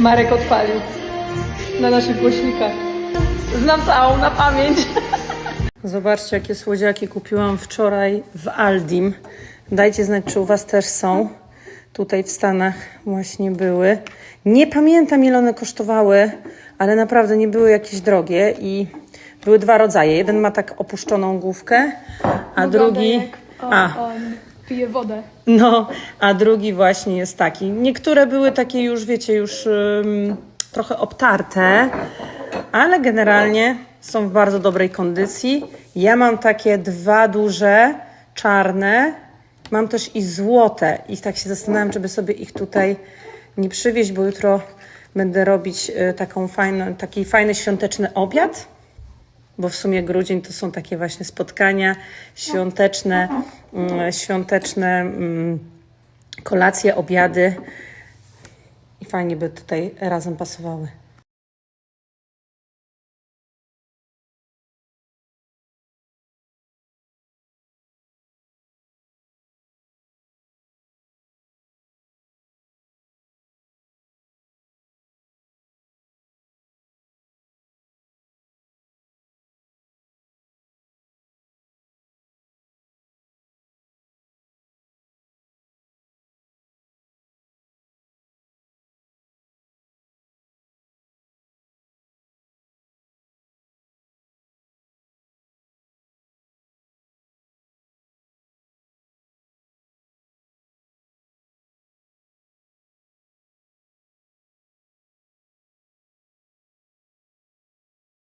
Marek odpalił na naszych głośnikach. Znam całą na pamięć. Zobaczcie, jakie słodziaki kupiłam wczoraj w Aldim. Dajcie znać, czy u Was też są. Tutaj w Stanach właśnie były. Nie pamiętam, ile one kosztowały, ale naprawdę nie były jakieś drogie i były dwa rodzaje. Jeden ma tak opuszczoną główkę, a drugi... A, pije wodę. no, a drugi właśnie jest taki. Niektóre były takie już, wiecie, już ym, trochę obtarte, ale generalnie są w bardzo dobrej kondycji. Ja mam takie dwa duże, czarne. Mam też i złote. I tak się zastanawiam, czy by sobie ich tutaj nie przywieźć, bo jutro będę robić y, taką fajną, taki fajny świąteczny obiad bo w sumie grudzień to są takie właśnie spotkania świąteczne, mm, świąteczne mm, kolacje, obiady i fajnie by tutaj razem pasowały.